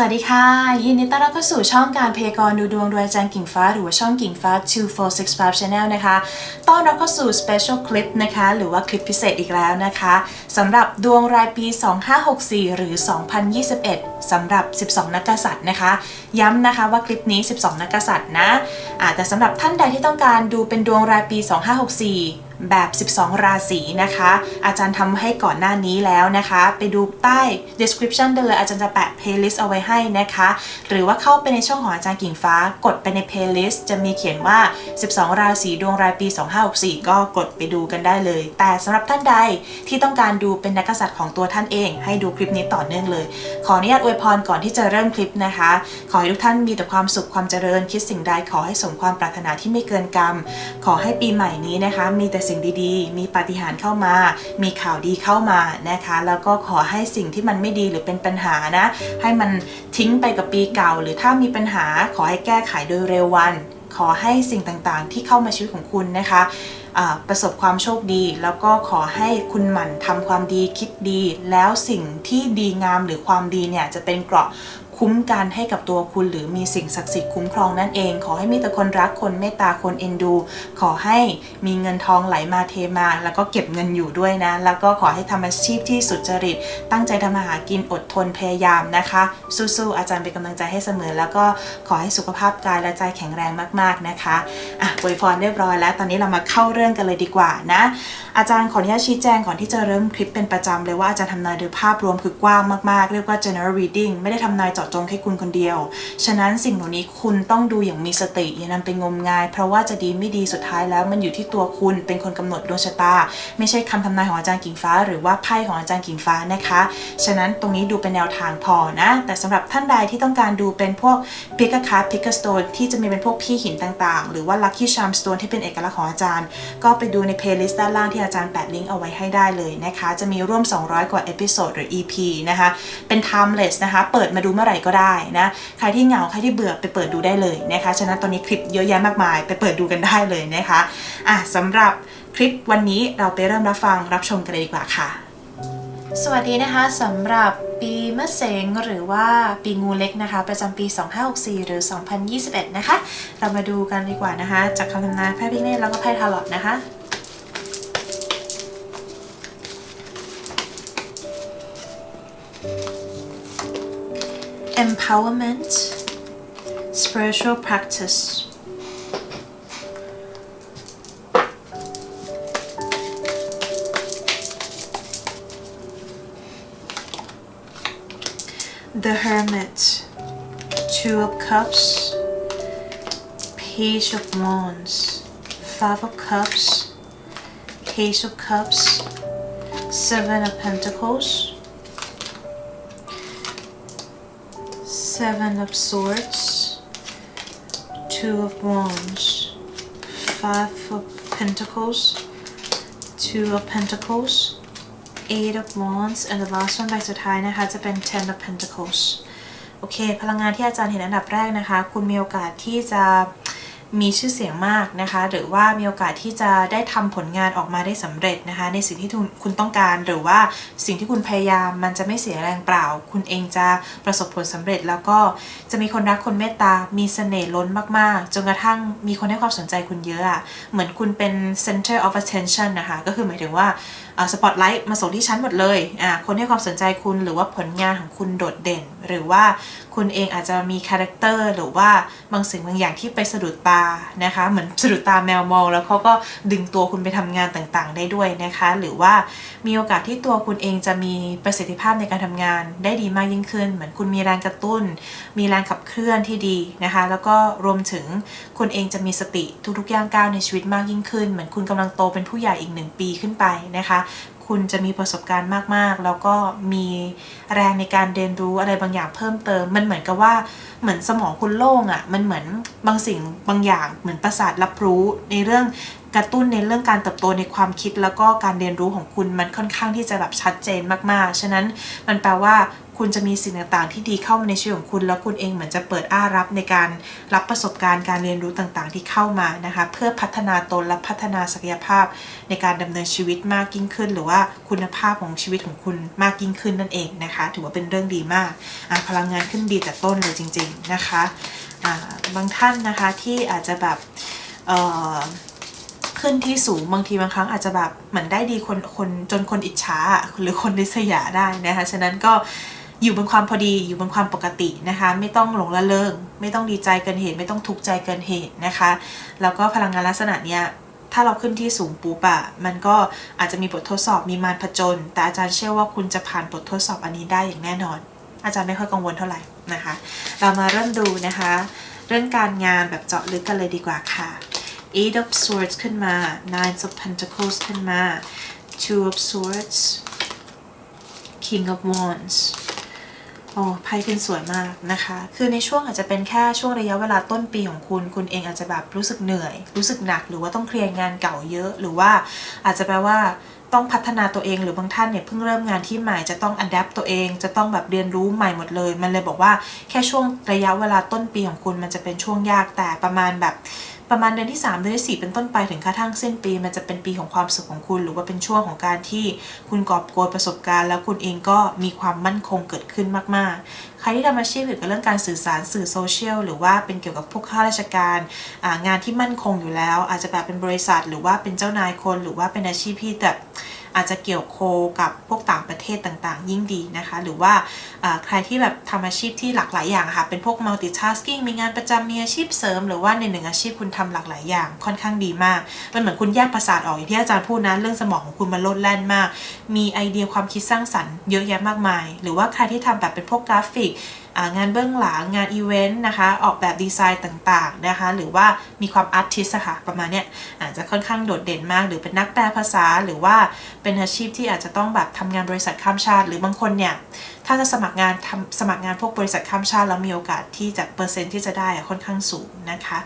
สวัสดีค่ะ ยินดีต้อนรับเข้าสู่ช่องการเพยากรดูดวงโดยอาจารย์กิ่งฟ้า หรือว่าช่องกิ่งฟ้า 2465 Channel นะคะต้อนรับเข้าสู่ Special Clip นะคะ หรือว่าคลิปพิเศษอีกแล้วนะคะสำหรับดวงรายปี 2564 หรือ 2021 สำหรับ 12 นักกษัตริย์นะคะ ย้ำนะคะว่าคลิปนี้ 12 นักกษัตริย์นะอาแต่สำหรับท่านใดที่ต้องการดูเป็นดวงรายปี 2564 แบบ 12 ราศีนะคะ อาจารย์ทำให้ก่อนหน้านี้แล้วนะคะ ไปดูใต้ description ได้เลยอาจารย์จะแปะ playlist เอาไว้ให้นะคะ หรือว่าเข้าไปในช่องของอาจารย์กิ่งฟ้ากดไปใน playlist จะมีเขียนว่า 12 ราศีดวงรายปี 2564 ก็กดไปดูกันได้เลย แต่สำหรับท่านใดที่ต้องการดูเป็นนักกษัตริย์ของตัวท่านเอง ให้ดูคลิปนี้ต่อเนื่องเลย ขออนุญาตอวยพรก่อนที่จะเริ่มคลิปนะคะ ขอให้ทุกท่านมีแต่ความสุขความเจริญคิดสิ่งใดขอให้สมความปรารถนาที่ไม่เกินกรรม ขอให้ปีใหม่นี้นะคะ มีแต่สิ่งดีๆ มีปาฏิหาริย์เข้ามา มีข่าวดีเข้ามานะคะ แล้วก็ขอให้สิ่งที่มันไม่ดีหรือเป็นปัญหานะ ให้มันทิ้งไปกับปีเก่า หรือถ้ามีปัญหาขอให้แก้ไขโดยเร็ววัน ขอให้สิ่งต่างๆ ที่เข้ามาชีวิตของคุณนะคะประสบความโชคดี แล้วก็ขอให้คุณหมั่นทำความดีคิดดี แล้วสิ่งที่ดีงามหรือความดีเนี่ยจะเป็นเกราะ คุ้มกันให้กับตัวคุณหรือมีสิ่งศักดิ์สิทธิ์คุ้มครองนั่นเอง ขอให้มีแต่คนรักคนเมตตาคนเอ็นดู ขอให้มีเงินทองไหลมาเทมา แล้วก็เก็บเงินอยู่ด้วยนะ แล้วก็ขอให้ทำอาชีพที่สุจริต ตั้งใจทำมาหากินอดทนพยายามนะคะ สู้ๆอาจารย์เป็นกำลังใจให้เสมอ แล้วก็ขอให้สุขภาพกายและใจแข็งแรงมากๆนะคะอะอวยพรเรียบร้อยแล้ว ตอนนี้เรามาเข้าเรื่องกันเลยดีกว่านะ อาจารย์ขออนุญาตชี้แจงก่อนที่จะเริ่มคลิปเป็นประจำเลยว่าอาจารย์ทำนายโดยภาพรวมคือกว้างมากๆ เรียกว่า general reading ไม่ได้ทำนายเจาะจงแค่คุณคนเดียว ฉะนั้นสิ่งเหล่านี้คุณต้องดูอย่างมีสติอย่านำไปงมงาย เพราะว่าจะดีไม่ดีสุดท้ายแล้ว มันอยู่ที่ตัวคุณเป็นคนกำหนดดวงชะตา ไม่ใช่คำทำนายของอาจารย์กิ่งฟ้า หรือว่าไพ่ของอาจารย์กิ่งฟ้านะคะ ฉะนั้นตรงนี้ดูเป็นแนวทางพอนะ แต่สำหรับท่านใดที่ต้องการดูเป็นพวกพิกคาร์ดพิกสโตนที่จะมีเป็นพวกพี่หินต่างๆ หรือว่า lucky charm stone ที่เป็นเอกลักษณ์ของอาจารย์ ก็ไปดูใน playlist ด้านล่างที่อาจารย์แปะลิงก์เอาไว้ให้ได้เลยนะคะ จะมีร่วม 200 กว่าเอพิโซดหรือ EP นะคะ เป็น timeless นะคะ เปิดมาดูเมื่อไหร่ก็ได้นะ ใครที่เหงาใครที่เบื่อไปเปิดดูได้เลยนะคะ ฉะนั้นตอนนี้คลิปเยอะแยะมากมาย ไปเปิดดูกันได้เลยนะคะอะสำหรับคลิปวันนี้เราไปเริ่มรับฟังรับชมกันเลยดีกว่าค่ะ สวัสดีนะคะสำหรับปีมะเสงหรือว่าปีงูเล็กนะคะ ประจำปี 2564 หรือ 2021 นะคะ เรามาดูกันดีกว่านะคะ จากคำทำนายไพ่พิเนตแล้วก็ไพ่ทาร์ลอตนะคะ empowerment spiritual practice. The hermit two of cups page of wands five of cups page of cups seven of pentacles Seven of Swords, Two of Wands, Five of Pentacles, Two of Pentacles, Eight of Wands, and the last one ใบสุดท้ายนะคะจะเป็น Ten of Pentacles โอเค พลังงานที่อาจารย์เห็นอันดับแรกนะคะ คุณมีโอกาสที่จะ มีชื่อเสียงมากนะคะ หรือว่ามีโอกาสที่จะได้ทำผลงานออกมาได้สำเร็จนะคะ ในสิ่งที่คุณต้องการหรือว่าสิ่งที่คุณพยายามมันจะไม่เสียแรงเปล่า คุณเองจะประสบผลสำเร็จ แล้วก็จะมีคนรักคนเมตตา มีเสน่ห์ล้นมากๆ จนกระทั่งมีคนให้ความสนใจคุณเยอะอะเหมือนคุณเป็น center of attention นะคะ ก็คือหมายถึงว่า สปอตไลท์มาส่งที่ชั้นหมดเลยอ่าคนให้ความสนใจคุณหรือว่าผลงานของคุณโดดเด่น หรือว่าคุณเองอาจจะมีคาแรคเตอร์หรือว่าบางสิ่งบางอย่างที่ไปสะดุดตานะคะเหมือนสะดุดตาแมวมอง แล้วเขาก็ดึงตัวคุณไปทำงานต่างๆ ได้ด้วยนะคะ หรือว่ามีโอกาสที่ตัวคุณเองจะมีประสิทธิภาพในการทำงานได้ดีมากยิ่งขึ้น เหมือนคุณมีแรงกระตุ้น มีแรงขับเคลื่อนที่ดีนะคะ แล้วก็รวมถึงคุณเองจะมีสติทุกๆย่างก้าวในชีวิตมากยิ่งขึ้น เหมือนคุณกำลังโตเป็นผู้ใหญ่อีกหนึ่งปีขึ้นไปนะคะคุณจะมีประสบการณ์มากๆ แล้วก็มีแรงในการเรียนรู้อะไรบางอย่างเพิ่มเติม มันเหมือนกับว่าเหมือนสมองคุณโล่งอะ่ะ มันเหมือนบางสิ่งบางอย่างเหมือนประสาทรับรู้ในเรื่องกระตุ้นในเรื่องการเติบโตในความคิดแล้วก็การเรียนรู้ของคุณมันค่อนข้างที่จะแบบชัดเจนมากๆ ฉะนั้นมันแปลว่า คุณจะมีสิ่งต่างๆ ที่ดีเข้ามาในชีวิตของคุณ แล้วคุณเองเหมือนจะเปิดอ้ารับในการรับประสบการณ์การเรียนรู้ต่างๆ ที่เข้ามานะคะ เพื่อพัฒนาตนและพัฒนาศักยภาพในการดำเนินชีวิตมากยิ่งขึ้น หรือว่าคุณภาพของชีวิตของคุณมากยิ่งขึ้นนั่นเองนะคะ ถือว่าเป็นเรื่องดีมากพลังงานขึ้นดีแต่ต้นเลยจริง ๆนะคะบางท่านนะคะที่อาจจะแบบขึ้นที่สูงบางทีบางครั้งอาจจะแบบเหมือนได้ดีคนคนจนคนอิจฉาหรือคนริษยาได้นะคะ ฉะนั้นก็ อยู่บนความพอดีอยู่บนความปกตินะคะ ไม่ต้องหลงละเลงไม่ต้องดีใจเกินเหตุ ไม่ต้องทุกข์ใจเกินเหตุนะคะ แล้วก็พลังงานลักษณะเนี้ยถ้าเราขึ้นที่สูงปุ๊บอะมันก็อาจจะมีบททดสอบมีมารผจญแต่อาจารย์เชื่อว่าคุณจะผ่านบททดสอบอันนี้ได้อย่างแน่นอน อาจารย์ไม่ค่อยกังวลเท่าไหร่นะคะ เรามาเริ่มดูนะคะ เรื่องการงานแบบเจาะลึกกันเลยดีกว่าค่ะ Eight of Swords ขึ้นมา Nine of Pentacles ขึ้นมา Two of Swords King of Wands โอ้ไพ่ขึ้นสวยมากนะคะ คือในช่วงอาจจะเป็นแค่ช่วงระยะเวลาต้นปีของคุณ คุณเองอาจจะแบบรู้สึกเหนื่อย รู้สึกหนัก หรือว่าต้องเคลียร์งานเก่าเยอะ หรือว่าอาจจะแปลว่าต้องพัฒนาตัวเองหรือบางท่านเนี่ยเพิ่งเริ่มงานที่ใหม่จะต้องอัดแอปตัวเอง จะต้องแบบเรียนรู้ใหม่หมดเลย มันเลยบอกว่าแค่ช่วงระยะเวลาต้นปีของคุณมันจะเป็นช่วงยากแต่ประมาณแบบ ประมาณเดือนที่ 3 เดือนที่4เป็นต้นไปถึงกระทั่งสิ้นปี มันจะเป็นปีของความสุขของคุณ หรือว่าเป็นช่วงของการที่คุณกอบโกยประสบการณ์ แล้วคุณเองก็มีความมั่นคงเกิดขึ้นมาก ๆ ใครที่ทำอาชีพเกี่ยวกับเรื่องการสื่อสารสื่อโซเชียลหรือว่าเป็นเกี่ยวกับพวกข้าราชการงานที่มั่นคงอยู่แล้ว อาจจะแบบเป็นบริษัท หรือว่าเป็นเจ้านายคน หรือว่าเป็นอาชีพที่แบบ อาจจะเกี่ยวโคกับพวกต่างประเทศต่างๆ ยิ่งดีนะคะ หรือว่าใครที่แบบทำอาชีพที่หลากหลายอย่างค่ะ เป็นพวก multitasking มีงานประจำมีอาชีพเสริม หรือว่าในหนึ่งอาชีพคุณทำหลากหลายอย่างค่อนข้างดีมากมันเหมือนคุณแยกประสาทออกอย่างที่อาจารย์พูดนะเรื่องสมองของคุณมันโลดแล่นมาก มีไอเดียความคิดสร้างสรรค์เยอะแยะมากมาย หรือว่าใครที่ทำแบบเป็นพวกกราฟิก งานเบื้องหลังงานอีเวนต์นะคะออกแบบดีไซน์ต่างๆนะคะหรือว่ามีความอาร์ติสค่ะประมาณเนี้ยอาจจะค่อนข้างโดดเด่นมาก หรือเป็นนักแปลภาษาหรือว่าเป็นอาชีพที่อาจจะต้องแบบทำงานบริษัทข้ามชาติ หรือบางคนเนี่ยถ้าจะสมัครงานทำสมัครงานพวกบริษัทข้ามชาติ แล้วมีโอกาสที่จะเปอร์เซ็นต์ที่จะได้ค่อนข้างสูงนะคะ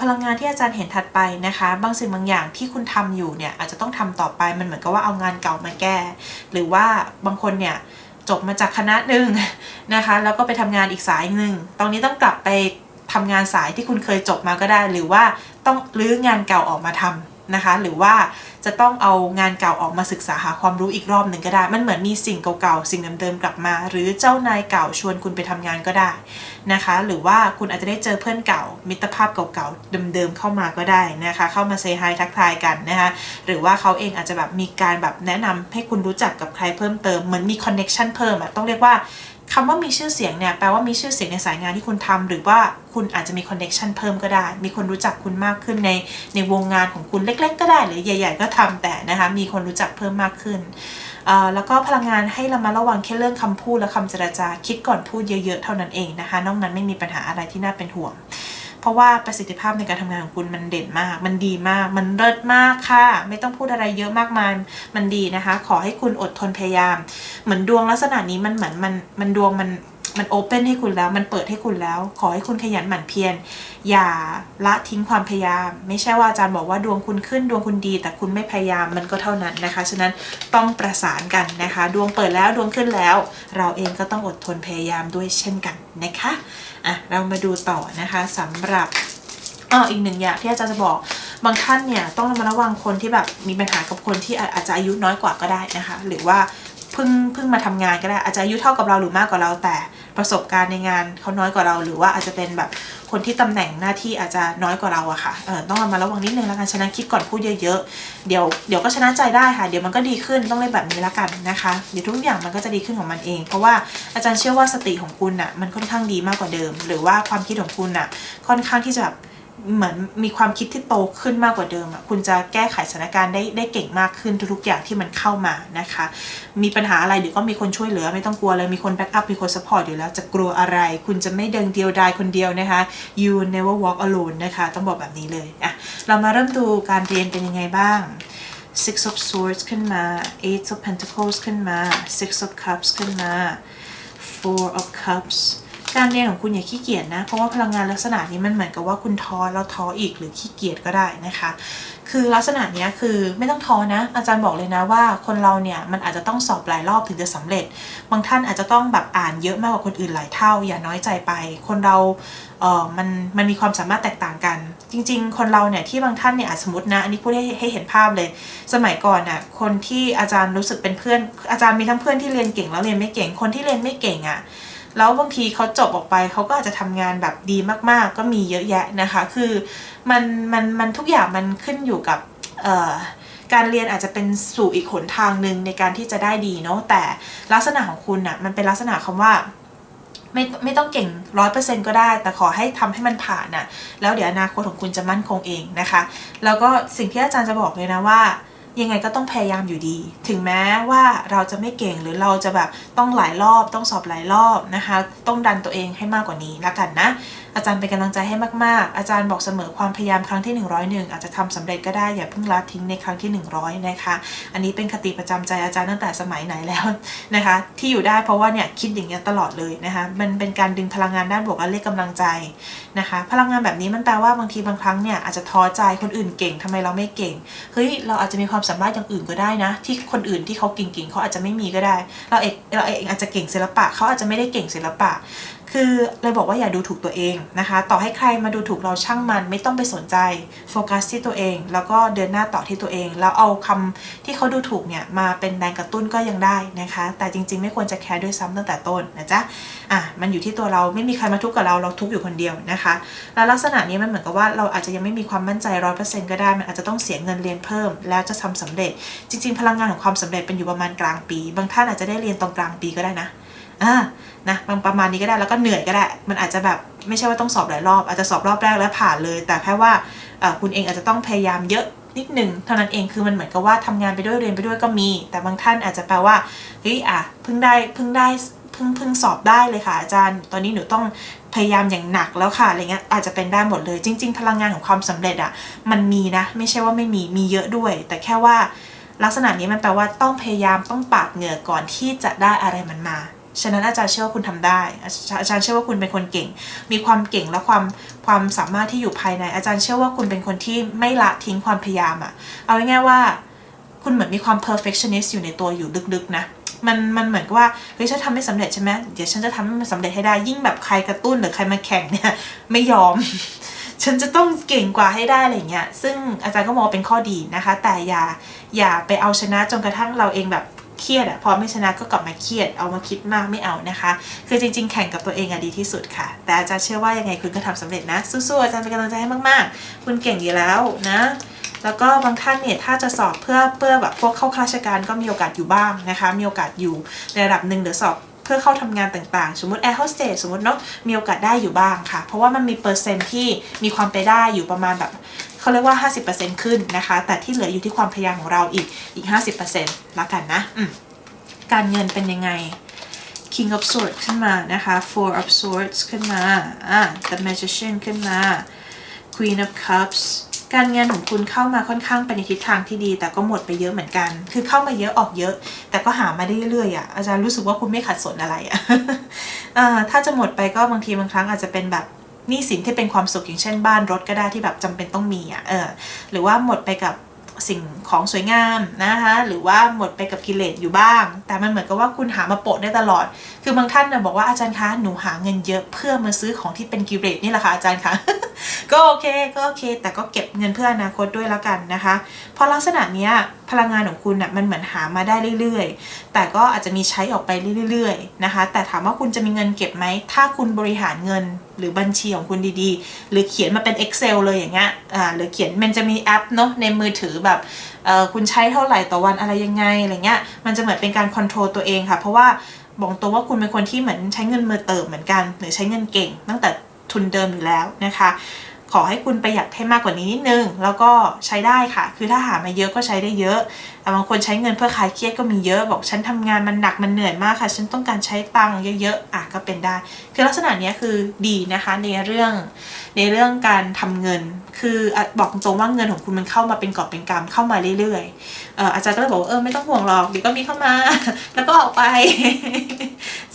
พลังงานที่อาจารย์เห็นถัดไปนะคะ บางสิ่งบางอย่างที่คุณทำอยู่เนี่ยอาจจะต้องทำต่อไปมันเหมือนกับว่าเอางานเก่ามาแก้ หรือว่าบางคนเนี่ย จบมาจากคณะหนึ่งนะคะ แล้วก็ไปทำงานอีกสายหนึ่งตอนนี้ต้องกลับไปทำงานสายที่คุณเคยจบมาก็ได้ หรือว่าต้องรื้องานเก่าออกมาทำ นะคะ หรือว่าจะต้องเอางานเก่าออกมาศึกษาหาความรู้อีกรอบหนึ่งก็ได้ มันเหมือนมีสิ่งเก่าๆ สิ่งเดิมๆกลับมา หรือเจ้านายเก่าชวนคุณไปทำงานก็ได้นะคะ หรือว่าคุณอาจจะได้เจอเพื่อนเก่า มิตรภาพเก่าๆเดิมๆเข้ามาก็ได้นะคะ เข้ามาเซฮายทักทายกันนะคะ หรือว่าเขาเองอาจจะแบบมีการแบบแนะนำให้คุณรู้จักกับใครเพิ่มเติม เหมือนมีคอนเน็ชันเพิ่มอะต้องเรียกว่า คำว่ามีชื่อเสียงเนี่ยแปลว่ามีชื่อเสียงในสายงานที่คุณทำหรือว่าคุณอาจจะมีคอนเน็ชันเพิ่มก็ได้ มีคนรู้จักคุณมากขึ้นในในวงงานของคุณเล็ก ๆ ก็ได้ หรือใหญ่ ๆ ก็ทำแต่นะคะมีคนรู้จักเพิ่มมากขึ้นแล้วก็พลังงานให้เรามาระวังแค่เรื่องคำพูดและคำเจรจาคิดก่อนพูดเยอะ ๆ เท่านั้นเองนะคะนอกนั้นไม่มีปัญหาอะไรที่น่าเป็นห่วง เพราะว่าประสิทธิภาพในการทำงานของคุณมันเด่นมาก มันดีมาก มันเลิศมากค่ะ ไม่ต้องพูดอะไรเยอะมากมาย มันดีนะคะ ขอให้คุณอดทนพยายาม เหมือนดวงลักษณะนี้มันเหมือนมันมันดวงมันมันโอเปนให้คุณแล้ว มันเปิดให้คุณแล้ว ขอให้คุณขยันหมั่นเพียร อย่าละทิ้งความพยายาม ไม่ใช่ว่าอาจารย์บอกว่าดวงคุณขึ้นดวงคุณดี แต่คุณไม่พยายามมันก็เท่านั้นนะคะ ฉะนั้นต้องประสานกันนะคะ ดวงเปิดแล้วดวงขึ้นแล้ว เราเองก็ต้องอดทนพยายามด้วยเช่นกันนะคะ อะเรามาดูต่อนะคะสำหรับอ้ออีกหนึ่งอย่างที่อาจารย์จะบอกบางท่านเนี่ยต้องระมัดระวังคนที่แบบมีปัญหากับคนที่อาจจะอายุน้อยกว่าก็ได้นะคะ หรือว่าเพิ่งเพิ่งมาทำงานก็ได้อาจจะอายุเท่ากับเราหรือมากกว่าเราแต่ประสบการณ์ในงานเขาน้อยกว่าเรา หรือว่าอาจจะเป็นแบบ คนที่ตำแหน่งหน้าที่อาจจะน้อยกว่าเราอะค่ะเออต้องระมัดระวังนิดนึงแล้วกันฉะนั้นคิดก่อนพูดเยอะๆเดี๋ยวเดี๋ยวก็ชนะใจได้ค่ะ เดี๋ยวมันก็ดีขึ้นต้องเล่นแบบนี้ละกันนะคะเดี๋ยวทุกอย่างมันก็จะดีขึ้นของมันเอง เพราะว่าอาจารย์เชื่อว่าสติของคุณอะมันค่อนข้างดีมากกว่าเดิม หรือว่าความคิดของคุณอะค่อนข้างที่จะแบบ เหมือนมีความคิดที่โตขึ้นมากกว่าเดิมอะคุณจะแก้ไขสถานการณ์ได้ได้เก่งมากขึ้นทุกๆอย่างที่มันเข้ามานะคะ มีปัญหาอะไรเดี๋ยวก็มีคนช่วยเหลือไม่ต้องกลัวเลยมีคนแบ็กอัพมีคนสปอร์ตอยู่แล้วจะกลัวอะไร คุณจะไม่เดินเดียวดายคนเดียวนะคะ you never walk alone นะคะ ต้องบอกแบบนี้เลยอะเรามาเริ่มดูการเรียนเป็นยังไงบ้าง six of swords ขึ้นมา eight of pentacles ขึ้นมา six of cups ขึ้นมา four of cups การเรียนของคุณอย่าขี้เกียจนะ เพราะว่าพลังงานลักษณะนี้มันเหมือนกับว่าคุณท้อแล้วท้ออีกหรือขี้เกียจก็ได้นะคะ คือลักษณะนี้คือไม่ต้องท้อนะ อาจารย์บอกเลยนะว่าคนเราเนี่ยมันอาจจะต้องสอบหลายรอบถึงจะสำเร็จ บางท่านอาจจะต้องแบบอ่านเยอะมากกว่าคนอื่นหลายเท่า อย่าน้อยใจไป คนเราเออมันมันมีความสามารถแตกต่างกัน จริง ๆ คนเราเนี่ยที่บางท่านเนี่ยอาจสมมตินะอันนี้พูดให้ให้เห็นภาพเลย สมัยก่อนน่ะคนที่อาจารย์รู้สึกเป็นเพื่อนอาจารย์มีทั้งเพื่อนที่เรียนเก่งแล้วเรียนไม่เก่งคนที่เรียนไม่เก่งอะ่ะ แล้วบางทีเขาจบออกไปเขาก็อาจจะทำงานแบบดีมากๆ ก็มีเยอะแยะนะคะ คือมันมันมันทุกอย่างมันขึ้นอยู่กับการเรียนอาจจะเป็นสู่อีกหนทางหนึ่งในการที่จะได้ดีเนาะแต่ลักษณะของคุณอะ่ะมันเป็นลักษณะคำว่าไม่ไม่ต้องเก่งร้อยเปอร์เซ็นก็ได้ แต่ขอให้ทำให้มันผ่านน่ะ แล้วเดี๋ยวอนาคตของคุณจะมั่นคงเองนะคะ แล้วก็สิ่งที่อาจารย์จะบอกเลยนะว่า ยังไงก็ต้องพยายามอยู่ดี ถึงแม้ว่าเราจะไม่เก่งหรือเราจะแบบต้องหลายรอบต้องสอบหลายรอบนะคะ ต้องดันตัวเองให้มากกว่านี้ละกันนะอาจารย์เป็นกำลังใจให้มากๆ อาจารย์บอกเสมอความพยายามครั้งที่ 101 อาจจะทำสำเร็จก็ได้อย่าเพิ่งละทิ้งในครั้งที่ 100 นะคะ อันนี้เป็นคติประจำใจอาจารย์ตั้งแต่สมัยไหนแล้วนะคะ ที่อยู่ได้เพราะว่าเนี่ยคิดอย่างเงี้ยตลอดเลยนะคะ มันเป็นการดึงพลังงานด้านบวกและเรียกกำลังใจนะคะ พลังงานแบบนี้มันแปลว่าบางทีบางครั้งเนี่ยอาจจะท้อใจคนอื่นเก่งทำไมเราไม่เก่งเฮ้ยเราอาจจะมีความสามารถอย่างอื่นก็ได้นะ ที่คนอื่นที่เขาเก่งๆเขาอาจจะไม่มีก็ได้ เราเองเราเองอาจจะเก่งศิลปะเขาอาจจะไม่ได้เก่งศิลปะ คือเลยบอกว่าอย่าดูถูกตัวเองนะคะ ต่อให้ใครมาดูถูกเราช่างมันไม่ต้องไปสนใจโฟกัสที่ตัวเอง แล้วก็เดินหน้าต่อที่ตัวเอง แล้วเอาคำที่เขาดูถูกเนี่ยมาเป็นแรงกระตุ้นก็ยังได้นะคะ แต่จริงๆ ไม่ควรจะแคร์ด้วยซ้ำตั้งแต่ต้นนะจ๊ะอะมันอยู่ที่ตัวเราไม่มีใครมาทุกข์กับเราเราทุกข์อยู่คนเดียวนะคะ แล้วลักษณะนี้มันเหมือนกับว่าเราอาจจะยังไม่มีความมั่นใจร้อยเปอร์เซ็นต์ก็ได้มันอาจจะต้องเสียเงินเรียนเพิ่ม แล้วจะทำสำเร็จ จริง ๆ พลังงานของความสำเร็จเป็นอยู่ประมาณกลางปี บางท่านอาจจะได้เรียนตรงกลางปีก็ได้นะ อ่านะบางประมาณนี้ก็ได้แล้วก็เหนื่อยก็ได้ มันอาจจะแบบไม่ใช่ว่าต้องสอบหลายรอบอาจจะสอบรอบแรกแล้วผ่านเลย แต่แค่ว่าคุณเองอาจจะต้องพยายามเยอะนิดหนึ่งเท่านั้นเองคือมันเหมือนกับว่าทำงานไปด้วยเรียนไปด้วยก็มี แต่บางท่านอาจจะแปลว่าเฮ้ยอะเพิ่งได้เพิ่งได้เพิ่งเพิ่งสอบได้เลยค่ะอาจารย์ ตอนนี้หนูต้องพยายามอย่างหนักแล้วค่ะอะไรเงี้ยอาจจะเป็นได้หมดเลย จริง ๆ พลังงานของความสำเร็จอะมันมีนะ ไม่ใช่ว่าไม่มีมีเยอะด้วย แต่แค่ว่าลักษณะนี้มันแปลว่าต้องพยายามต้องปาดเหงื่อก่อนที่จะได้อะไรมันมา ฉะนั้นอาจารย์เชื่อว่าคุณทำได้ อาจารย์เชื่อว่าคุณเป็นคนเก่ง มีความเก่งและความความสามารถที่อยู่ภายใน อาจารย์เชื่อว่าคุณเป็นคนที่ไม่ละทิ้งความพยายามอะเอาง่ายๆว่าคุณเหมือนมีความ perfectionist อยู่ในตัวอยู่ลึกๆนะมันมันเหมือนกับว่าเฮ้ยฉันทำไม่สำเร็จใช่ไหมเดี๋ยวฉันจะทำให้มันสำเร็จให้ได้ยิ่งแบบใครกระตุ้นหรือใครมาแข่งเนี่ยไม่ยอม ฉันจะต้องเก่งกว่าให้ได้อะไรเงี้ยซึ่งอาจารย์ก็มองเป็นข้อดีนะคะ แต่อย่าอย่าไปเอาชนะจนกระทั่งเราเองแบบ เครียดอะพอไม่ชนะก็กลับมาเครียดเอามาคิดมากไม่เอานะคะ คือจริง ๆ แข่งกับตัวเองอะดีที่สุดค่ะ แต่อาจารย์เชื่อว่ายังไงคุณก็ทำสำเร็จนะ สู้ๆอาจารย์เป็นกำลังใจให้มากๆ คุณเก่งอยู่แล้วนะแล้วก็บางท่านเนี่ยถ้าจะสอบเพื่อเพื่อแบบพวกเข้าข้าราชการก็มีโอกาสอยู่บ้างนะคะ มีโอกาสอยู่ในระดับหนึ่งหรือสอบเพื่อเข้าทำงานต่างๆ สมมติแอร์โฮสเตสสมมติเนาะมีโอกาสได้อยู่บ้างค่ะ เพราะว่ามันมีเปอร์เซ็นที่มีความไปได้อยู่ประมาณแบบ เขาเรียกว่า 50%ขึ้นนะคะ แต่ที่เหลืออยู่ที่ความพยายามของเราอีกอีก 50%ละกันนะการเงินเป็นยังไง King of Swords ขึ้นมานะคะ Four of Swords ขึ้นมาอ่า The Magician ขึ้นมา Queen of Cups การเงินของคุณเข้ามาค่อนข้างไปในทิศทางที่ดี แต่ก็หมดไปเยอะเหมือนกัน คือเข้ามาเยอะออกเยอะ แต่ก็หามาได้เรื่อยๆอะอาจารย์รู้สึกว่าคุณไม่ขัดสนอะไรอะเอ่อถ้าจะหมดไปก็บางทีบางครั้งอาจจะเป็นแบบ นี้สินที่เป็นความสุขอย่างเช่นบ้านรถก็ได้ที่แบบจำเป็นต้องมีอะเออหรือว่าหมดไปกับสิ่งของสวยงามนะคะหรือว่าหมดไปกับกิเลสอยู่บ้าง แต่มันเหมือนกับว่าคุณหามาโปะได้ตลอด คือบางท่านนะบอกว่าอาจารย์คะหนูหาเงินเยอะเพื่อมาซื้อของที่เป็นกิเลสนี่แหละค่ะอาจารย์คะก็โอเคก็โอเค แต่ก็เก็บเงินเพื่ออนาคตด้วยแล้วกันนะคะ เพราะลักษณะเนี้ย พลังงานของคุณน่ะมันเหมือนหามาได้เรื่อยๆ แต่ก็อาจจะมีใช้ออกไปเรื่อยๆนะคะ แต่ถามว่าคุณจะมีเงินเก็บไหม ถ้าคุณบริหารเงินหรือบัญชีของคุณดีๆ หรือเขียนมาเป็น Excel เลยอย่างเงี้ยอ่าหรือเขียนมันจะมีแอปเนาะในมือถือแบบเอ่อคุณใช้เท่าไหร่ต่อวันอะไรยังไงอะไรเงี้ยมันจะเหมือนเป็นการคอนโทรลตัวเองค่ะ เพราะว่าบอกตัวว่าคุณเป็นคนที่เหมือนใช้เงินมือเติมเหมือนกัน หรือใช้เงินเก่งตั้งแต่ทุนเดิมอยู่แล้วนะคะ ขอให้คุณประหยัดให้มากกว่านี้นิดนึง แล้วก็ใช้ได้ค่ะ คือถ้าหามาเยอะก็ใช้ได้เยอะ บางคนใช้เงินเพื่อคลายเครียดก็มีเยอะบอกฉันทำงานมันหนักมันเหนื่อยมากค่ะ ฉันต้องการใช้ตังค์เยอะๆอะก็เป็นได้ คือลักษณะนี้คือดีนะคะในเรื่องในเรื่องการทำเงิน คืออบอกตรงๆว่าเงินของคุณมันเข้ามาเป็นกอบเป็นกำเข้ามาเรื่อยๆออาจารย์ก็เลยบอกว่าเออไม่ต้องห่วงหรอกเดี๋ยวก็มีเข้ามา แล้วก็ออกไป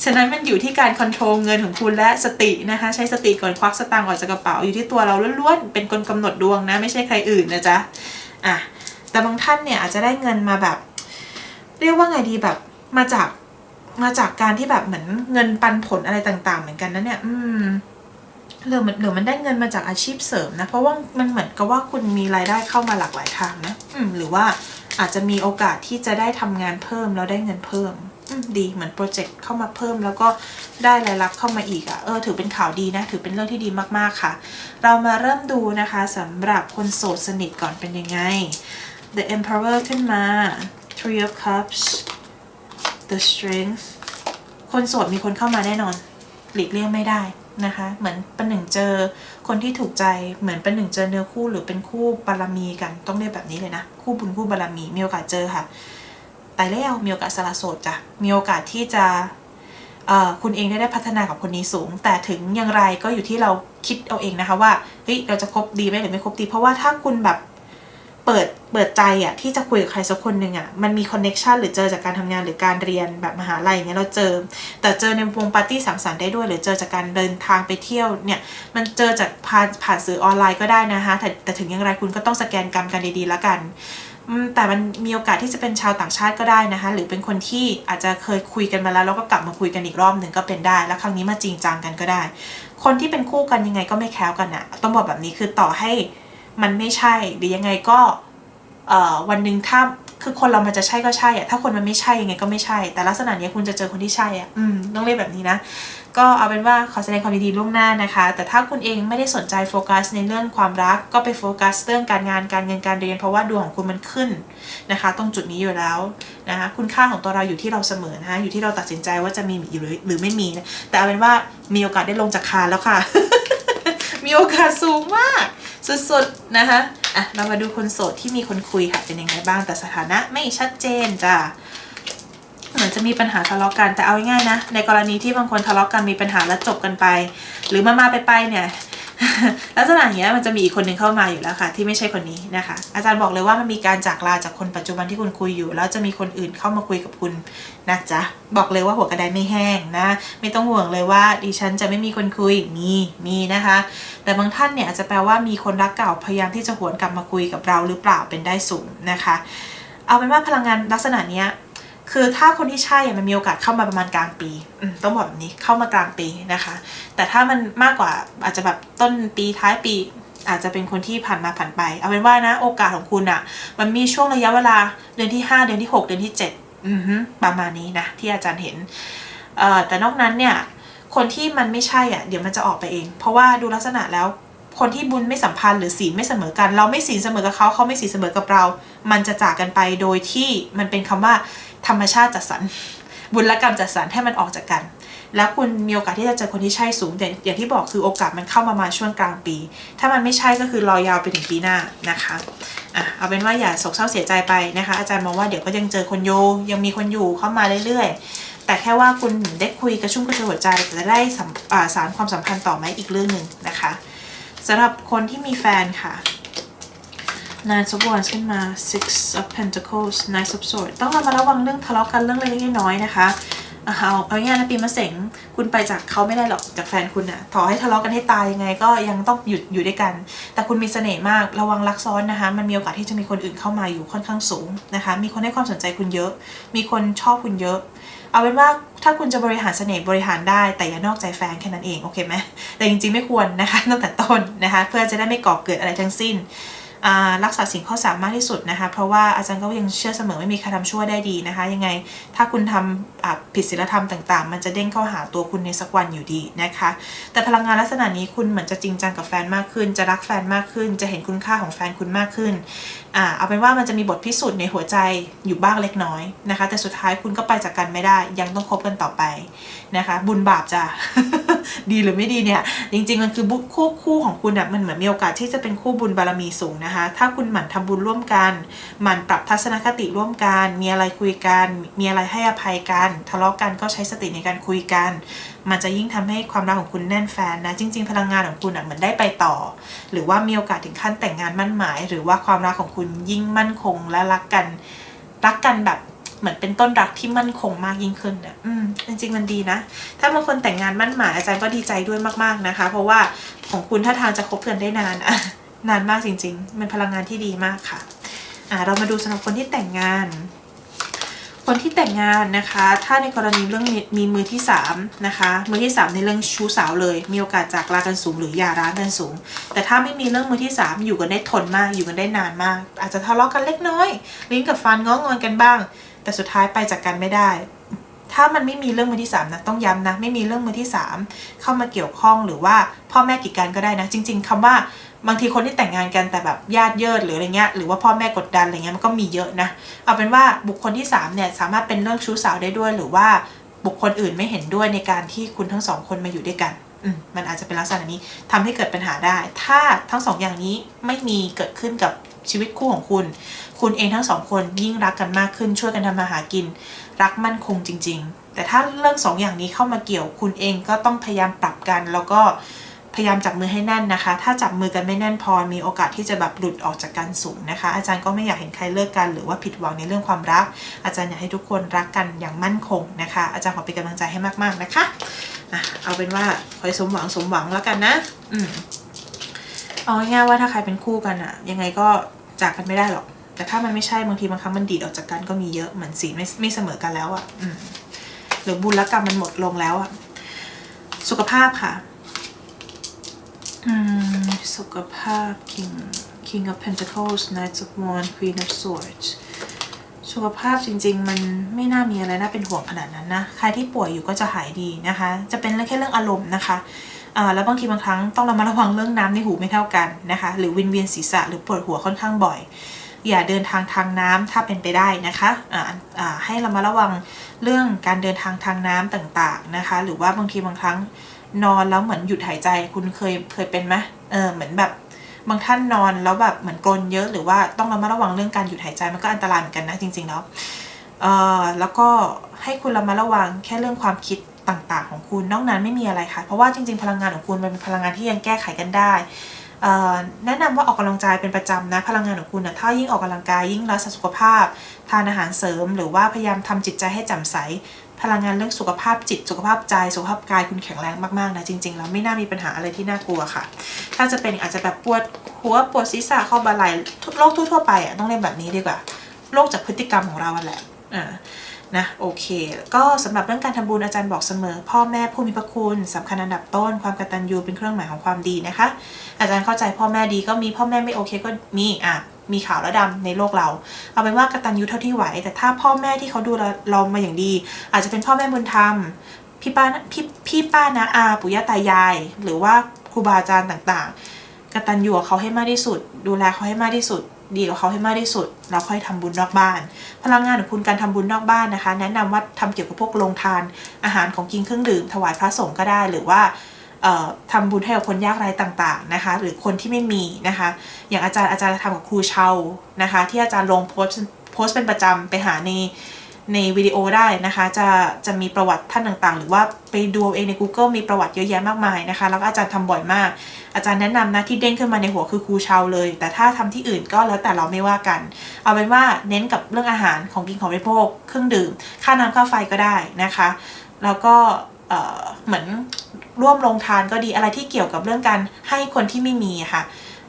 ฉะนั้นมันอยู่ที่การคอนโทรลเงินของคุณและสตินะคะ ใช้สติก่อนควักสตางค์ออกจากกระเป๋าอยู่ที่ตัวเราล้วนๆเป็นคนกำหนดดวงนะ ไม่ใช่ใครอื่นนะจ๊ะอะ แต่บางท่านเนี่ยอาจจะได้เงินมาแบบ เรียกว่าไงดีแบบมาจากมาจากการที่แบบเหมือนเงินปันผลอะไรต่าง ๆ เหมือนกันนะเนี่ย อืมหรือมันหรือมันได้เงินมาจากอาชีพเสริมนะ เพราะว่ามันเหมือนกับว่าคุณมีรายได้เข้ามาหลากหลายทางนะอืมหรือว่าอาจจะมีโอกาสที่จะได้ทำงานเพิ่มแล้วได้เงินเพิ่มอืมดีเหมือนโปรเจกต์เข้ามาเพิ่มแล้วก็ได้รายรับเข้ามาอีกอะ่ะเออถือเป็นข่าวดีนะ ถือเป็นเรื่องที่ดีมากๆค่ะ เรามาเริ่มดูนะคะสำหรับคนโสดสนิทก่อนเป็นยังไง The Emperor ขึ้นมา Three of Cups The Strength คนโสดมีคนเข้ามาแน่นอน หลีกเลี่ยงไม่ได้นะคะ เหมือนเป็นหนึ่งเจอคนที่ถูกใจเหมือนเป็นหนึ่งเจอเนื้อคู่หรือเป็นคู่บารมีกันต้องเรียกแบบนี้เลยนะ คู่บุญคู่บารมีมีโอกาสเจอค่ะแต่แล้วมีโอกาสสละโสดจ้ะมีโอกาสที่จะเอ่อคุณเองได้ได้พัฒนากับคนนี้สูง แต่ถึงอย่างไรก็อยู่ที่เราคิดเอาเองนะคะว่าเฮ้ยเราจะคบดีไหมหรือไม่คบดี เพราะว่าถ้าคุณแบบ เปิดเปิดใจอะที่จะคุยกับใครสักคนหนึ่งอะมันมีคอนเน็ชันหรือเจอจากการทำงานหรือการเรียนแบบมหาลัยเงี้ยเราเจอ แต่เจอในวงปาร์ตี้สังสรรค์ได้ด้วย หรือเจอจากการเดินทางไปเที่ยวเนี่ยมันเจอจากผ่านผ่านสื่อออนไลน์ก็ได้นะคะแต่แต่ถึงอย่างไรคุณก็ต้องสแกนกรรมกันดีๆแล้วกันแต่มันมีโอกาสที่จะเป็นชาวต่างชาติก็ได้นะคะ หรือเป็นคนที่อาจจะเคยคุยกันมาแล้วแล้วก็กลับมาคุยกันอีกรอบหนึ่งก็เป็นได้ แล้วครั้งนี้มาจริงจังกันก็ได้ คนที่เป็นคู่กันยังไงก็ไม่แคล้วกันอะต้องบอกแบบนี้คือต่อให้ มันไม่ใช่ หรือยังไงก็เอ่อวันหนึ่งถ้าคือคนเรามันจะใช่ก็ใช่อะถ้าคนมันไม่ใช่ยังไงก็ไม่ใช่ แต่ลักษณะนี้คุณจะเจอคนที่ใช่อะอืมต้องเรียกแบบนี้นะ ก็เอาเป็นว่าขอแสดงความยินดีล่วงหน้านะคะ แต่ถ้าคุณเองไม่ได้สนใจโฟกัสในเรื่องความรัก ก็ไปโฟกัสเรื่องการงานการเงินการเรียน เพราะว่าดวงของคุณมันขึ้นนะคะ ตรงจุดนี้อยู่แล้วนะคะคุณค่าของตัวเราอยู่ที่เราเสมอนะคะอยู่ที่เราตัดสินใจว่าจะมีหรือหรือไม่มีนะแต่เอาเป็นว่ามีโอกาสได้ลงจากคานแล้วค่ะ มีโอกาสสูงมาก สุดๆ นะคะอะเรามาดูคนโสดที่มีคนคุยค่ะเป็นยังไงบ้างแต่สถานะไม่ชัดเจนจ้ะเหมือนจะมีปัญหาทะเลาะกันแต่เอาง่ายๆนะ ในกรณีที่บางคนทะเลาะกันมีปัญหาแล้วจบกันไป หรือมามาไปไปเนี่ย ลักษณะอย่างเงี้ยมันจะมีอีกคนหนึ่งเข้ามาอยู่แล้วค่ะ ที่ไม่ใช่คนนี้นะคะ อาจารย์บอกเลยว่ามันมีการจากลาจากคนปัจจุบันที่คุณคุยอยู่ แล้วจะมีคนอื่นเข้ามาคุยกับคุณนะจ๊ะบอกเลยว่าหัวกระไดไม่แห้งนะ ไม่ต้องห่วงเลยว่าดิฉันจะไม่มีคนคุยมีมีนะคะ แต่บางท่านเนี่ยอาจจะแปลว่ามีคนรักเก่าพยายามที่จะหวนกลับมาคุยกับเราหรือเปล่าเป็นได้สูงนะคะ เอาเป็นว่าพลังงานลักษณะเนี้ย คือถ้าคนที่ใช่มันมีโอกาสเข้ามาประมาณกลางปีต้องบอกแบบนี้เข้ามากลางปีนะคะ แต่ถ้ามันมากกว่าอาจจะแบบต้นปีท้ายปี อาจจะเป็นคนที่ผ่านมาผ่านไป เอาเป็นว่านะโอกาสของคุณอะมันมีช่วงระยะเวลาเดือนที่ 5 เดือนที่ 6 เดือนที่7อือฮึประมาณนี้นะที่อาจารย์เห็นแต่นอกนั้นเนี่ยคนที่มันไม่ใช่อะเดี๋ยวมันจะออกไปเอง เพราะว่าดูลักษณะแล้ว คนที่บุญไม่สัมพันธ์หรือศีลไม่เสมอกัน เราไม่ศีลเสมอกับเขาเขาไม่ศีลเสมอกับเรา มันจะจากกันไปโดยที่มันเป็นคำว่าธรรมชาติจัดสรรบุญและกรรมจัดสรรให้มันออกจากกัน แล้วคุณมีโอกาสที่จะเจอคนที่ใช่สูงแต่อย่างที่บอกคือโอกาสมันเข้ามามาช่วงกลางปี ถ้ามันไม่ใช่ก็คือรอยาวไปถึงปีหน้านะคะอะเอาเป็นว่าอย่าโศกเศร้าเสียใจไปนะคะ อาจารย์มองว่าเดี๋ยวก็ยังเจอคนโยยังมีคนอยู่เข้ามาเรื่อยๆ แต่แค่ว่าคุณได้คุยกระชุ่มกระชวยหัวใจจะได้สาสารความสัมพันธ์ต่อไหมอีกเรื่องหนึ่งนะคะ สำหรับคนที่มีแฟนค่ะ Nine of Wands ขึ้นมา Six of Pentacles Nine of Swords ต้องระมัดระวังเรื่องทะเลาะกันเรื่องเล็กๆน้อยๆนะคะอะเอาเอาง่ายนะปีมะเสงคุณไปจากเขาไม่ได้หรอกจากแฟนคุณอะต่อให้ทะเลาะกันให้ตายยังไงก็ยังต้องหยุดอยู่ด้วยกัน แต่คุณมีเสน่ห์มากระวังรักซ้อนนะคะ มันมีโอกาสที่จะมีคนอื่นเข้ามาอยู่ค่อนข้างสูงนะคะ มีคนให้ความสนใจคุณเยอะ มีคนชอบคุณเยอะ เอาเป็นว่าถ้าคุณจะบริหารเสน่ห์บริหารได้แต่อย่านอกใจแฟนแค่นั้นเองโอเคไหมแต่จริงๆไม่ควรนะคะตั้งแต่ต้นนะคะ เพื่อจะได้ไม่ก่อเกิดอะไรทั้งสิ้น รักษาสิ่งข้อสามมากที่สุดนะคะ เพราะว่าอาจารย์ก็ยังเชื่อเสมอไม่มีใครทำชั่วได้ดีนะคะ ยังไงถ้าคุณทำผิดศีลธรรมต่าง ๆ มันจะเด้งเข้าหาตัวคุณในสักวันอยู่ดีนะคะ แต่พลังงานลักษณะนี้คุณเหมือนจะจริงจังกับแฟนมากขึ้น จะรักแฟนมากขึ้น จะเห็นคุณค่าของแฟนคุณมากขึ้นอ่าเอาเป็นว่ามันจะมีบทพิสูจน์ในหัวใจอยู่บ้างเล็กน้อยนะคะ แต่สุดท้ายคุณก็ไปจากกันไม่ได้ ยังต้องคบกันต่อไปนะคะ บุญบาปจ้ะ ดีหรือไม่ดีเนี่ย จริง ๆ มันคือบุคู่คู่ของคุณอะมันเหมือนมีโอกาสที่จะเป็นคู่บุญบารมีสูงนะคะ ถ้าคุณหมั่นทำบุญร่วมกัน หมั่นปรับทัศนคติร่วมกัน มีอะไรคุยกัน มีอะไรให้อภัยกัน ทะเลาะกันก็ใช้สติในการคุยกัน มันจะยิ่งทำให้ความรักของคุณแน่นแฟนนะ จริง ๆ พลังงานของคุณอะเหมือนได้ไปต่อ หรือว่ามีโอกาสถึงขั้นแต่งงานมั่นหมาย หรือว่าความรักของคุณยิ่งมั่นคงและรักกัน รักกันแบบ เหมือนเป็นต้นรักที่มั่นคงมากยิ่งขึ้นเนี่ยอืมจริง ๆ มันดีนะ ถ้าบางคนแต่งงานมั่นหมายอาจารย์ก็ดีใจด้วยมากๆนะคะ เพราะว่าของคุณถ้าทางจะคบกันได้นานอะนานมากจริงๆเป็นพลังงานที่ดีมากค่ะอ่าเรามาดูสำหรับคนที่แต่งงาน คนที่แต่งงานนะคะ ถ้าในกรณีเรื่องมีมีมือที่สามนะคะ มือที่สามในเรื่องชู้สาวเลย มีโอกาสจากลากันสูงหรือหย่าร้างกันสูง แต่ถ้าไม่มีเรื่องมือที่สามอยู่กันได้ทนมาก อยู่กันได้นานมาก อาจจะทะเลาะกันเล็กน้อย ลิ้นกับฟันง้องอนกันบ้าง แต่สุดท้ายไปจากกันไม่ได้ ถ้ามันไม่มีเรื่องมือที่สามนะต้องย้ำนะ ไม่มีเรื่องมือที่สามเข้ามาเกี่ยวข้องหรือว่าพ่อแม่กีดกันก็ได้นะ จริง ๆคำว่าบางทีคนที่แต่งงานกันแต่แบบญาติเยิดหรืออะไรเงี้ยหรือว่าพ่อแม่กดดันอะไรเงี้ยมันก็มีเยอะนะ เอาเป็นว่าบุคคลที่สามเนี่ยสามารถเป็นเรื่องชู้สาวได้ด้วย หรือว่าบุคคลอื่นไม่เห็นด้วยในการที่คุณทั้งสองคนมาอยู่ด้วยกันอืมมันอาจจะเป็นลักษณะนี้ทำให้เกิดปัญหาได้ ถ้าทั้งสองอย่างนี้ไม่มีเกิดขึ้นกับชีวิตคู่ของคุณ คุณเองทั้งสองคนยิ่งรักกันมากขึ้นช่วยกันทำมาหากิน รักมั่นคงจริง ๆ แต่ถ้าเรื่องสองอย่างนี้เข้ามาเกี่ยว คุณเองก็ต้องพยายามปรับกัน แล้วก็พยายามจับมือให้แน่นนะคะ ถ้าจับมือกันไม่แน่นพอมีโอกาสที่จะแบบหลุดออกจากกันสูงนะคะ อาจารย์ก็ไม่อยากเห็นใครเลิกกันหรือว่าผิดหวังในเรื่องความรัก อาจารย์อยากให้ทุกคนรักกันอย่างมั่นคงนะคะ อาจารย์ขอเป็นกำลังใจให้มากๆนะคะอะเอาเป็นว่าคอยสมหวังสมหวังแล้วกันนะ อืมเอาง่ายๆว่าถ้าใครเป็นคู่กันอะยังไงก็จากกันไม่ได้หรอก แต่ถ้ามันไม่ใช่บางทีบางครั้งมันดีดออกจากกันก็มีเยอะเหมือนสีไม่ไม่เสมอกันแล้วอะอืมหรือบุญและกรรมมันหมดลงแล้วอะสุขภาพค่ะสุขภาพ King King of Pentacles Knights of Wands Queen of Swords สุขภาพจริง ๆ มันไม่น่ามีอะไรน่าเป็นห่วงขนาดนั้นนะ ใครที่ป่วยอยู่ก็จะหายดีนะคะ จะเป็นแค่เรื่องอารมณ์นะคะอ่าแล้วบางทีบางครั้งต้องระมัดระวังเรื่องน้ำในหูไม่เท่ากันนะคะ หรือวินเวียนศีรษะหรือปวดหัวค่อนข้างบ่อย อย่าเดินทางทางน้ำถ้าเป็นไปได้นะคะอ่าอ่าให้เรามาระวังเรื่องการเดินทางทางน้ำต่างๆนะคะ หรือว่าบางทีบางครั้งนอนแล้วเหมือนหยุดหายใจคุณเคยเคยเป็นไหมเออเหมือนแบบบางท่านนอนแล้วแบบเหมือนกรนเยอะหรือว่าต้องระมัดระวังเรื่องการหยุดหายใจมันก็อันตรายเหมือนกันนะจริงๆแล้วเอ่อแล้วก็ให้คุณระมัดระวังแค่เรื่องความคิดต่างๆ ของคุณนอกนั้นไม่มีอะไรค่ะ เพราะว่าจริงๆ พลังงานของคุณมันเป็นพลังงานที่ยังแก้ไขกันได้ แนะนำว่าออกกำลังกายเป็นประจำนะพลังงานของคุณนะถ้ายิ่งออกกำลังกายยิ่งรักษาสุขภาพ ทานอาหารเสริม หรือว่าพยายามทำจิตใจให้แจ่มใส พลังงานเรื่องสุขภาพจิต สุขภาพใจ สุขภาพกายคุณแข็งแรงมากๆนะจริงๆแล้วไม่น่ามีปัญหาอะไรที่น่ากลัวค่ะ ถ้าจะเป็นอาจจะแบบปวดหัวปวดศีรษะเข้าบาไหลโรคทั่วๆไปอะต้องเรียกแบบนี้ดีกว่าโรคจากพฤติกรรมของเราแหละอ่า นะโอเค ก็สำหรับเรื่องการทำบุญอาจารย์บอกเสมอ พ่อแม่ผู้มีพระคุณสำคัญอันดับต้น ความกตัญญูเป็นเครื่องหมายของความดีนะคะ อาจารย์เข้าใจพ่อแม่ดีก็มีพ่อแม่ไม่โอเคก็มีอะมีขาวและดำในโลกเรา เอาเป็นว่ากตัญญูเท่าที่ไหว แต่ถ้าพ่อแม่ที่เขาดูแลเรามาอย่างดี อาจจะเป็นพ่อแม่บุญธรรมพี่ป้าพี่พี่ป้านะอาปู่ย่าตายาย หรือว่าครูบาอาจารย์ต่างๆกตัญญูกับเขาให้มากที่สุด ดูแลเขาให้มากที่สุด ดีกับเขาให้มากที่สุดแล้วค่อยทำบุญนอกบ้าน พลังงานของคุณการทำบุญนอกบ้านนะคะ แนะนำว่าทำเกี่ยวกับพวกโรงทาน อาหารของกินเครื่องดื่ม ถวายพระสงฆ์ก็ได้ หรือว่าเอ่อทำบุญให้กับคนยากไร้ต่างๆนะคะ หรือคนที่ไม่มีนะคะ อย่างอาจารย์อาจารย์ทำกับครูเชานะคะ ที่อาจารย์ลงโพสต์โพสต์เป็นประจำไปหาใน ในวิดีโอได้นะคะ จะจะมีประวัติท่านต่างๆ หรือว่าไปดูเองใน Google มีประวัติเยอะแยะมากมายนะคะ แล้วก็อาจารย์ทำบ่อยมาก อาจารย์แนะนำนะที่เด้งขึ้นมาในหัวคือครูเชาเลย แต่ถ้าทำที่อื่นก็แล้วแต่เราไม่ว่ากัน เอาเป็นว่าเน้นกับเรื่องอาหารของกินของบริโภคเครื่องดื่ม ค่าน้ำค่าไฟก็ได้นะคะ แล้วก็เหมือนร่วมลงทานก็ดีอะไรที่เกี่ยวกับเรื่องการให้คนที่ไม่มีค่ะ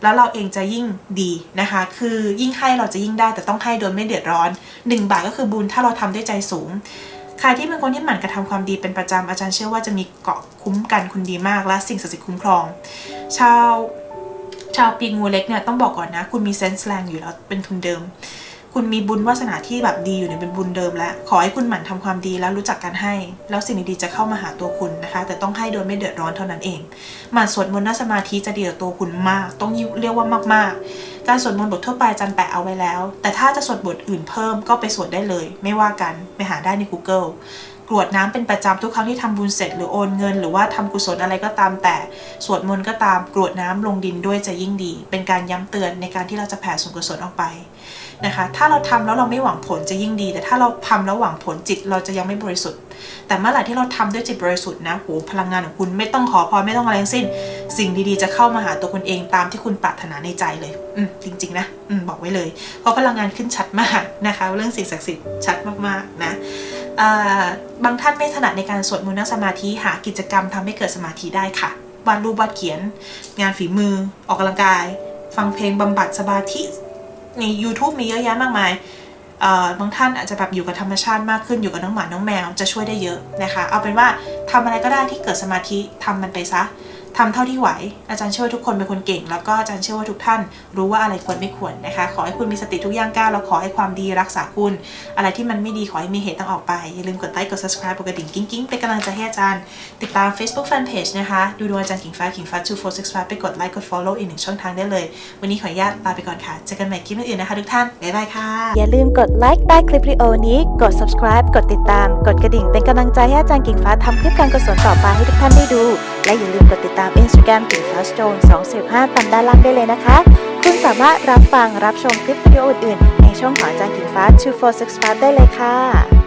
แล้วเราเองจะยิ่งดีนะคะ คือยิ่งให้เราจะยิ่งได้แต่ต้องให้โดยไม่เดือดร้อน 1 บาทก็คือบุญถ้าเราทำด้วยใจสูง ใครที่เป็นคนที่หมั่นกระทำความดีเป็นประจำอาจารย์เชื่อว่าจะมีเกาะคุ้มกันคุณดีมาก และสิ่งศักดิ์สิทธิ์คุ้มครอง ชาวชาวปีงูเล็กเนี่ยต้องบอกก่อนนะ คุณมีเซนส์แรงอยู่แล้วเป็นทุนเดิม คุณมีบุญวาสนาที่แบบดีอยู่ในเป็นบุญเดิมแล้ว ขอให้คุณหมั่นทำความดีแล้วรู้จักการให้ แล้วสิ่งดีๆจะเข้ามาหาตัวคุณนะคะ แต่ต้องให้โดยไม่เดือดร้อนเท่านั้นเอง หมั่นสวดมนต์นั่งสมาธิจะดีต่อตัวคุณมาก ต้องเรียกว่ามากๆ การสวดมนต์บททั่วไปจันแปะเอาไว้แล้ว แต่ถ้าจะสวดบทอื่นเพิ่มก็ไปสวดได้เลย ไม่ว่ากันไปหาได้ใน Google กรวดน้ำเป็นประจำทุกครั้งที่ทำบุญเสร็จหรือโอนเงิน หรือว่าทำกุศลอะไรก็ตามแต่สวดมนต์ก็ตามกรวดน้ำลงดินด้วยจะยิ่งดี เป็นการย้ำเตือนในการที่เราจะแผ่ส่วนกุศลออกไป นะคะ ถ้าเราทำแล้วเราไม่หวังผลจะยิ่งดี แต่ถ้าเราทำแล้วหวังผลจิตเราจะยังไม่บริสุทธิ์ แต่เมื่อไหร่ที่เราทำด้วยจิตบริสุทธิ์นะโหพลังงานของคุณไม่ต้องขอพรไม่ต้องอะไรทั้งสิ้น สิ่งดีๆจะเข้ามาหาตัวคุณเองตามที่คุณปรารถนาในใจเลย อืมจริง ๆ นะอืมบอกไว้เลย เพราะพลังงานขึ้นชัดมากนะคะ เรื่องสิ่งศักดิ์สิทธิ์ชัดมากๆนะบางท่านไม่ถนัดในการสวดมนต์นั่งสมาธิหากิจกรรมทำให้เกิดสมาธิได้ค่ะวาดรูปวาดเขียน งานฝีมือ ออกกำลังกาย ฟังเพลงบำบัดสมาธิ ใน YouTube มีเยอะแยะมากมายเอ่อบางท่านอาจจะแบบอยู่กับธรรมชาติมากขึ้นอยู่กับน้องหมาน้องแมวจะช่วยได้เยอะนะคะ เอาเป็นว่าทำอะไรก็ได้ที่เกิดสมาธิทำมันไปซะ ทำเท่าที่ไหว อาจารย์เชื่อว่าทุกคนเป็นคนเก่ง แล้วก็อาจารย์เชื่อว่าทุกท่าน รู้ว่าอะไรควรไม่ควรนะคะ ขอให้คุณมีสติทุกย่างก้าวแล้วขอให้ความดีรักษาคุณ อะไรที่มันไม่ดีขอให้มีเหตุต้องออกไป อย่าลืมกดไลค์กด subscribe กดกระดิ่งกิ้งกิ้งเป็นกำลังใจให้อาจารย์ ติดตาม Facebook Fanpage นะคะ ดูดวงอาจารย์กิ่งฟ้ากิ่งฟ้า2465ไปกดไลค์กด follow อีกหนึ่งช่องทางได้เลย วันนี้ขออนุญาตลาไปก่อนค่ะเจอกันใหม่คลิปอื่นๆนะคะทุกท่านบ๊ายบายค่ะอย่าลืมกดไลค์ใต้คลิปวิดีโอนี้กด subscribe กดติดตาม กดกระดิ่งเป็นกำลังใจให้อาจารย์กิ่งฟ้าทำคลิปการกุศลต่อไปให้ทุกท่านได้ดู และอย่าลืมกดติดตาม Instagram กิ่งฟ้า Stone 245ตามด้านล่างได้เลยนะคะ คุณสามารถรับฟังรับชมคลิปวิดีโออื่นๆในช่องของอาจารย์กิ่งฟ้า 2465 ได้เลยค่ะ